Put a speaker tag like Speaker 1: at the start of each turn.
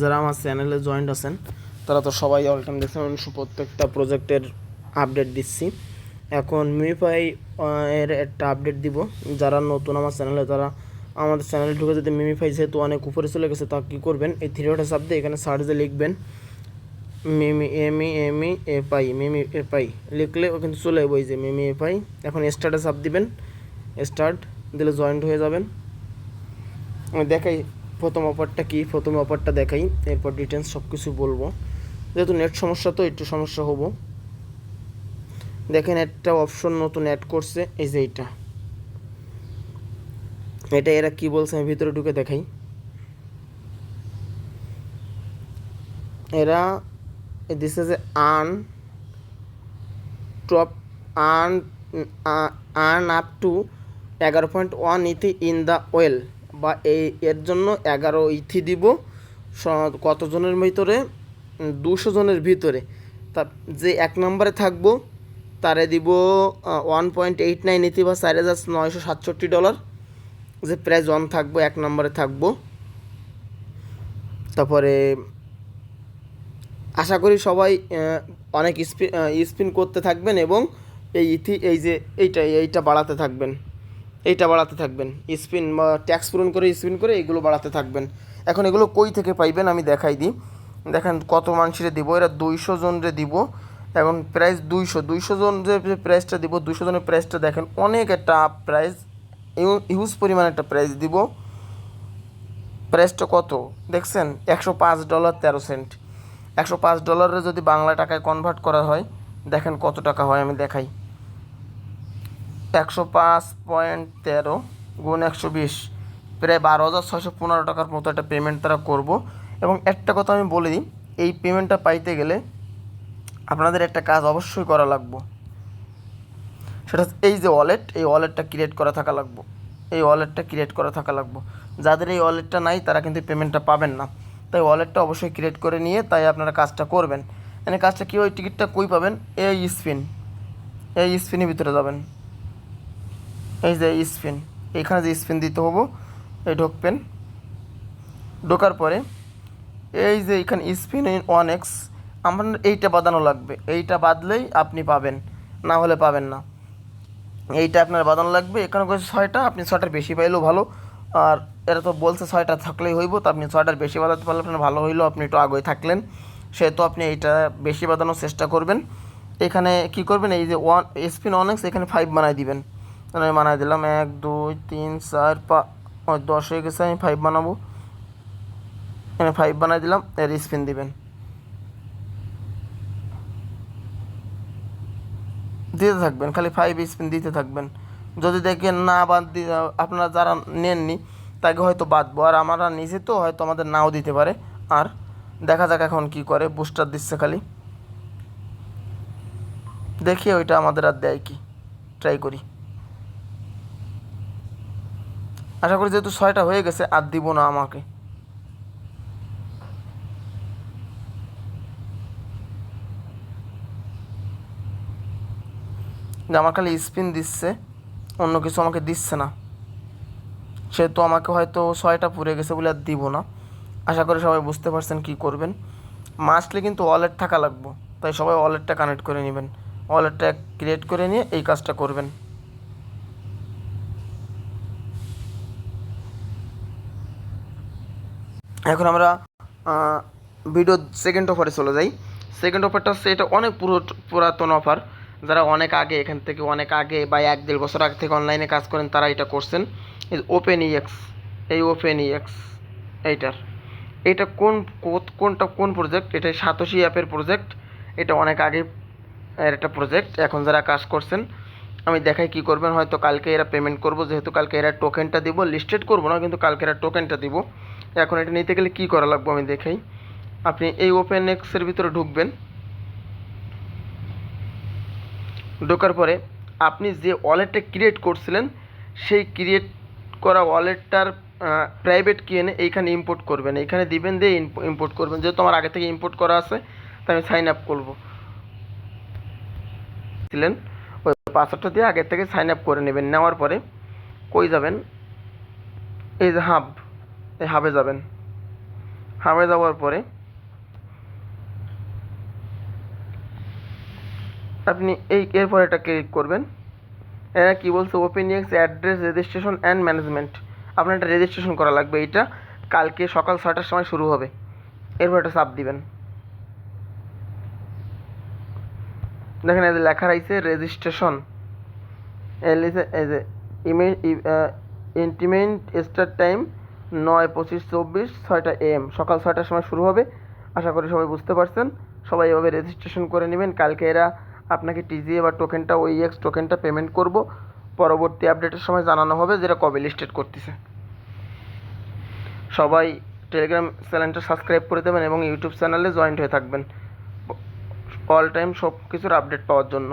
Speaker 1: যারা আমার চ্যানেলে জয়েন্ট আছেন, তারা তো সবাই অল টাইম দেখছেন, আমি প্রত্যেকটা প্রজেক্টের আপডেট দিচ্ছি। এখন মিমিফাই এর একটা আপডেট দিব। যারা নতুন আমার চ্যানেলে, তারা আমাদের চ্যানেলে ঢুকে যদি মিমিফাই যেহেতু অনেক উপরে চলে গেছে, তা কী করবেন? এই থ্রি ওটা শব্দে এখানে সার্চে লিখবেন। মিমি এমি এমি এফআই মিমি এফআই লিখলে ও কিন্তু চলে যাবে, ওই যে মিমি এফআই এখন স্টার্টে চাপ দিবেন। স্টার্ট দিলে জয়েন্ট হয়ে যাবেন। দেখাই প্রথম অফারটা কি, প্রথম অফারটা দেখাই, এরপর ডিটেলস সব কিছু বলব। যেহেতু নেট সমস্যা তো, একটু সমস্যা হব। দেখেন, একটা অপশন নতুন অ্যাড করছে, এই যে এইটা। এটা এরা কি বলছে, আমি ভিতরে ঢুকে দেখাই। এরা দিছে যে আন টপ আন আর্ন আপ টু এগারো point one ETH in the well বা এই, এর জন্য এগারো ইথি দিব। কতজনের ভিতরে? দুশো জনের ভিতরে। তা, যে এক নম্বরে থাকব, তারে দিব one point eight nine ETH বা চার হাজার নয়শো সাতষট্টি ডলার। যে প্রাইস ওয়ান থাকব, এক নম্বরে থাকব। তারপরে, আশা করি সবাই অনেক স্পিন স্পিন করতে থাকবেন এবং এই ইথি এই যে এইটা এইটা বাড়াতে থাকবেন। এইটা বাড়াতে থাকবেন। স্পিন বা ট্যাক্স পূরণ করে স্পিন করে এগুলো বাড়াতে থাকবেন। এখন এগুলো কই থেকে পাইবেন আমি দেখাই দিই। দেখেন কত মানুষের দিব, এরা দুইশো জনরে দিব এখন প্রাইস দুইশো। দুইশো জন যে প্রাইসটা দিব, দুইশো জনের প্রাইসটা দেখেন অনেক একটা প্রাইস হিউজ পরিমাণ একটা প্রাইস দিব। প্রাইসটা কত? দেখছেন, একশো পাঁচ ডলার তেরো সেন্ট। একশো পাঁচ ডলারে যদি বাংলা টাকায় কনভার্ট করা হয়, দেখেন কত টাকা হয়, আমি দেখাই। একশো পাঁচ পয়েন্ট তেরো গুণ একশো বিশ, প্রায় বারো হাজার ছয়শো পনেরো টাকার মতো একটা পেমেন্ট তারা করব। এবং একটা কথা আমি বলে দিই, এই পেমেন্টটা পাইতে গেলে আপনাদের একটা কাজ অবশ্যই করা লাগবো। সেটা এই যে ওয়ালেট এই ওয়ালেটটা ক্রিয়েট করা থাকা লাগবো। এই ওয়ালেটটা ক্রিয়েট করা থাকা লাগবো। যাদের এই ওয়ালেটটা নাই, তারা কিন্তু পেমেন্টটা পাবেন না। তাই ওয়ালেটটা অবশ্যই ক্রিয়েট করে নিয়ে তাই আপনারা কাজটা করবেন। মানে কাজটা কী, ওই টিকিটটা কই পাবেন? এই স্পিন এই স্পিনের ভিতরে যাবেন। এই যে স্পিন, এখানে যে স্পিন দিতে হব, এই ঢুকবেন ঢোকার পরে এই যে এখানে স্পিন ওয়ান এক্স আমার এইটা বাঁধানো লাগবে। এইটা বাদলেই আপনি পাবেন, না হলে পাবেন না। এইটা আপনার বাঁধানো লাগবে। এখানে করেছে ছয়টা, আপনি ছয়টার বেশি পাইলেও ভালো। আর এরা তো বলছে ছয়টা থাকলেই হইব, তো আপনি ছয়টার বেশি বাঁধাতে পারলে আপনার ভালো হইল, আপনি একটু আগে থাকলেন। সেহেতু আপনি এইটা বেশি বাঁধানোর চেষ্টা করবেন। এখানে কি করবেন, এই যে ওয়ান, স্পিন অন এক্স এখানে ফাইভ বানাই দিবেন। তাহলে আমি বানাই দিলাম এক, দুই, তিন, চার, পাঁচ দশ হয়ে গেছে, আমি ফাইভ বানাবো। এখানে ফাইভ বানাই দিলাম, এর স্পিন দিবেন। দিতে থাকবেন, খালি ফাইভ স্পিন দিতে থাকবেন। যদি দেখেন না বাদ দিয়ে, আপনারা যারা নেননি, তাকে হয়তো বাদবো আর আমরা নিজে তো হয়তো আমাদের নাও দিতে পারে। আর দেখা যাক এখন কি করে বুস্টার দিচ্ছে খালি। দেখি ওইটা আমাদের আর দেয় কি। ট্রাই করি। আশা করি যেহেতু ছয়টা হয়ে গেছে, আর দিব না আমাকে। আমার খালি স্পিন দিচ্ছে, অন্য কিছু আমাকে দিচ্ছে না। সেহেতু আমাকে হয়তো ছয়টা পুড়ে গেছে বলে আর দিব না। আশা করি সবাই বুঝতে পারছেন কি করবেন। মাস্টলি কিন্তু ওয়ালেট থাকা লাগবো, তাই সবাই ওয়ালেটটা কানেক্ট করে নেবেন। ওয়ালেটটা ক্রিয়েট করে নিয়ে এই কাজটা করবেন। এখন আমরা ভিডিও সেকেন্ড অফারে চলে যাই। সেকেন্ড অফারটা হচ্ছে এটা অনেক পুরো, পুরাতন অফার যারা অনেক আগে, এখান থেকে অনেক আগে বা এক দেড় বছর আগে থেকে অনলাইনে কাজ করেন, তারা এটা করছেন। ওপেন ইএক্স এই ওপেন ইএক্স এইটার। এটা কোন কোনটা কোন প্রজেক্ট এটা সাতোশি অ্যাপের প্রজেক্ট এটা অনেক আগে এর একটা প্রজেক্ট এখন যারা কাজ করছেন, আমি দেখাই কি করবেন। হয়তো কালকে এরা পেমেন্ট করব। যেহেতু কালকে এরা টোকেনটা দিব লিস্টেড করব না, কিন্তু কালকে এরা টোকেনটা দিব। এখন এটা নিতে গেলে কি করা লাগবে আমি দেখাই। আপনি এই ওপেন এক্সের ভিতরে ঢুকবেন। ঢোকার পরে আপনি যে ওয়ালেটটা ক্রিয়েট করছিলেন, সেই ক্রিয়েট করা ওয়ালেটটার প্রাইভেট কি এনে এইখানে ইম্পোর্ট করবেন। এইখানে দিবেন, দিয়ে ইম্পোর্ট করবেন। যেহেতু আমার আগে থেকে ইম্পোর্ট করা আছে, তাই আমি সাইন আপ করব। ছিলেন, ওই পাসওয়ার্ডটা দিয়ে আগের থেকে সাইন আপ করে নেবেন। নেওয়ার পরে কই যাবেন? এই যে হাব হাবে যাবেন হামে যাওয়ার পরে আপনি এই এরপর এটা ক্লিক করবেন। এরা কি বলছে? Open address registration and management আপনার এটা রেজিস্ট্রেশন করা লাগবে এইটা। কালকে সকাল ছটার সময় শুরু হবে। এরপর এটা চাপ দিবেন। দেখেন এই যে লেখা রয়েছে রেজিস্ট্রেশন এই যে ইমেল ইন্টিমেন্ট স্টার্ট টাইম নয় পঁচিশ চব্বিশ, ছয়টা এম সকাল ছয়টার সময় শুরু হবে। আশা করি সবাই বুঝতে পারছেন। সবাই এভাবে রেজিস্ট্রেশন করে নেবেন। কালকে এরা আপনাকে টিজিএ বা টোকেনটা ওই এক্স টোকেনটা পেমেন্ট করব। পরবর্তী আপডেটের সময় জানানো হবে যেটা কবে লিস্টেড করতেছে। সবাই টেলিগ্রাম চ্যানেলটা সাবস্ক্রাইব করে দেবেন এবং ইউটিউব চ্যানেলে জয়েন্ট হয়ে থাকবেন। অল টাইম সব কিছুর আপডেট পাওয়ার জন্য।